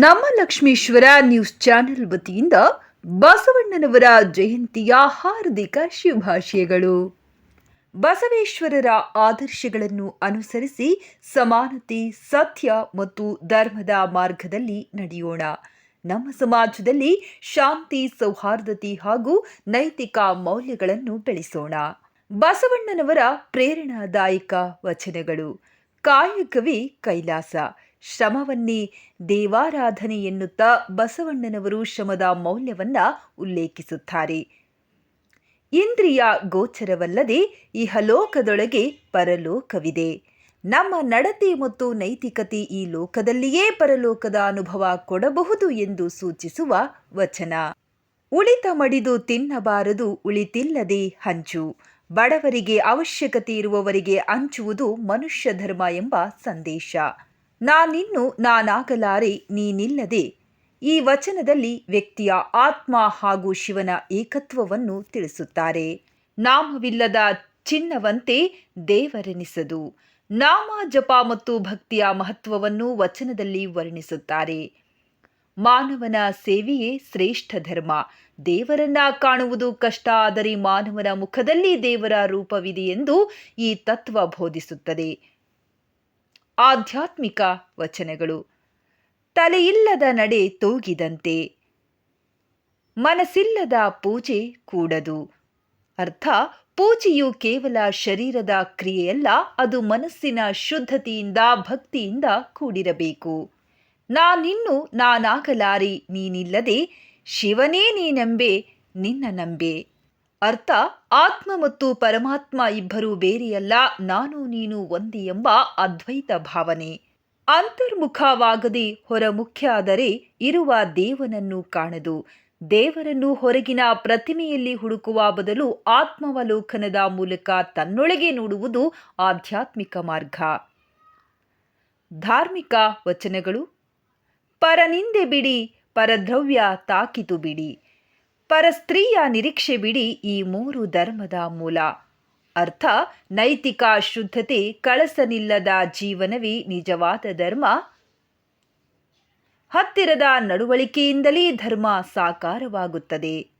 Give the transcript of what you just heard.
ನಮ್ಮ Lakshmeshwar news channel ವತಿಯಿಂದ ಬಸವಣ್ಣನವರ ಜಯಂತಿಯ ಹಾರ್ದಿಕ ಶುಭಾಶಯಗಳು. ಬಸವೇಶ್ವರರ ಆದರ್ಶಗಳನ್ನು ಅನುಸರಿಸಿ ಸಮಾನತೆ, ಸತ್ಯ ಮತ್ತು ಧರ್ಮದ ಮಾರ್ಗದಲ್ಲಿ ನಡೆಯೋಣ. ನಮ್ಮ ಸಮಾಜದಲ್ಲಿ ಶಾಂತಿ, ಸೌಹಾರ್ದತೆ ಹಾಗೂ ನೈತಿಕ ಮೌಲ್ಯಗಳನ್ನು ಬೆಳೆಸೋಣ. ಬಸವಣ್ಣನವರ ಪ್ರೇರಣಾದಾಯಕ ವಚನಗಳು. ಕಾಯಕವೇ ಕೈಲಾಸ. ಶ್ರಮವನ್ನೇ ದೇವಾರಾಧನೆ ಎನ್ನುತ್ತಾ ಬಸವಣ್ಣನವರು ಶ್ರಮದ ಮೌಲ್ಯವನ್ನ ಉಲ್ಲೇಖಿಸುತ್ತಾರೆ. ಇಂದ್ರಿಯ ಗೋಚರವಲ್ಲದೆ ಇಹಲೋಕದೊಳಗೆ ಪರಲೋಕವಿದೆ. ನಮ್ಮ ನಡತೆ ಮತ್ತು ನೈತಿಕತೆ ಈ ಲೋಕದಲ್ಲಿಯೇ ಪರಲೋಕದ ಅನುಭವ ಕೊಡಬಹುದು ಎಂದು ಸೂಚಿಸುವ ವಚನ. ಉಳಿತ ಮಡಿದು ತಿನ್ನಬಾರದು, ಉಳಿತಿಲ್ಲದೆ ಹಂಚು. ಬಡವರಿಗೆ ಅವಶ್ಯಕತೆ ಇರುವವರಿಗೆ ಹಂಚುವುದು ಮನುಷ್ಯ ಧರ್ಮ ಎಂಬ ಸಂದೇಶ. ನಾನಿನ್ನು ನಾನಾಗಲಾರೆ ನೀನಿಲ್ಲದೆ. ಈ ವಚನದಲ್ಲಿ ವ್ಯಕ್ತಿಯ ಆತ್ಮ ಹಾಗೂ ಶಿವನ ಏಕತ್ವವನ್ನು ತಿಳಿಸುತ್ತಾರೆ. ನಾಮವಿಲ್ಲದ ಚಿನ್ನವಂತೆ ದೇವರೆನಿಸದು. ನಾಮ, ಜಪ ಮತ್ತು ಭಕ್ತಿಯ ಮಹತ್ವವನ್ನು ವಚನದಲ್ಲಿ ವರ್ಣಿಸುತ್ತಾರೆ. ಮಾನವನ ಸೇವೆಯೇ ಶ್ರೇಷ್ಠ ಧರ್ಮ. ದೇವರನ್ನ ಕಾಣುವುದು ಕಷ್ಟ, ಆದರೆ ಮಾನವನ ಮುಖದಲ್ಲಿ ದೇವರ ರೂಪವಿದೆ ಎಂದು ಈ ತತ್ವ ಬೋಧಿಸುತ್ತದೆ. ಆಧ್ಯಾತ್ಮಿಕ ವಚನಗಳು. ತಲೆಯಿಲ್ಲದ ನಡೆ ತೂಗಿದಂತೆ ಮನಸ್ಸಿಲ್ಲದ ಪೂಜೆ ಕೂಡದು. ಅರ್ಥ, ಪೂಜೆಯು ಕೇವಲ ಶರೀರದ ಕ್ರಿಯೆಯಲ್ಲ, ಅದು ಮನಸ್ಸಿನ ಶುದ್ಧತೆಯಿಂದ, ಭಕ್ತಿಯಿಂದ ಕೂಡಿರಬೇಕು. ನಾನಿನ್ನು ನಾನಾಗಲಾರಿ ನೀನಿಲ್ಲದೆ ಶಿವನೇ ನೀನೆಂಬೆ ನಿನ್ನ ನಂಬೆ. ಅರ್ಥ, ಆತ್ಮ ಮತ್ತು ಪರಮಾತ್ಮ ಇಬ್ಬರೂ ಬೇರೆಯಲ್ಲ, ನಾನು ನೀನು ಒಂದೇ ಎಂಬ ಅದ್ವೈತ ಭಾವನೆ. ಅಂತರ್ಮುಖವಾಗದೆ ಹೊರಮುಖ್ಯ ಆದರೆ ಇರುವ ದೇವನನ್ನು ಕಾಣದು. ದೇವರನ್ನು ಹೊರಗಿನ ಪ್ರತಿಮೆಯಲ್ಲಿ ಹುಡುಕುವ ಬದಲು ಆತ್ಮಾವಲೋಕನದ ಮೂಲಕ ತನ್ನೊಳಗೆ ನೋಡುವುದು ಆಧ್ಯಾತ್ಮಿಕ ಮಾರ್ಗ. ಧಾರ್ಮಿಕ ವಚನಗಳು. ಪರನಿಂದೆ ಬಿಡಿ, ಪರದ್ರವ್ಯ ತಾಕಿತು ಬಿಡಿ. ಪರಸ್ತ್ರೀಯ ನಿರೀಕ್ಷೆ ಬಿಡಿ ಈ ಮೂರು ಧರ್ಮದ ಮೂಲ. ಅರ್ಥ, ನೈತಿಕ ಶುದ್ಧತೆ ಕಳಸನಿಲ್ಲದ ಜೀವನವೇ ನಿಜವಾದ ಧರ್ಮ. ಹತ್ತಿರದ ನಡವಳಿಕೆಯಿಂದಲೇ ಧರ್ಮ ಸಾಕಾರವಾಗುತ್ತದೆ.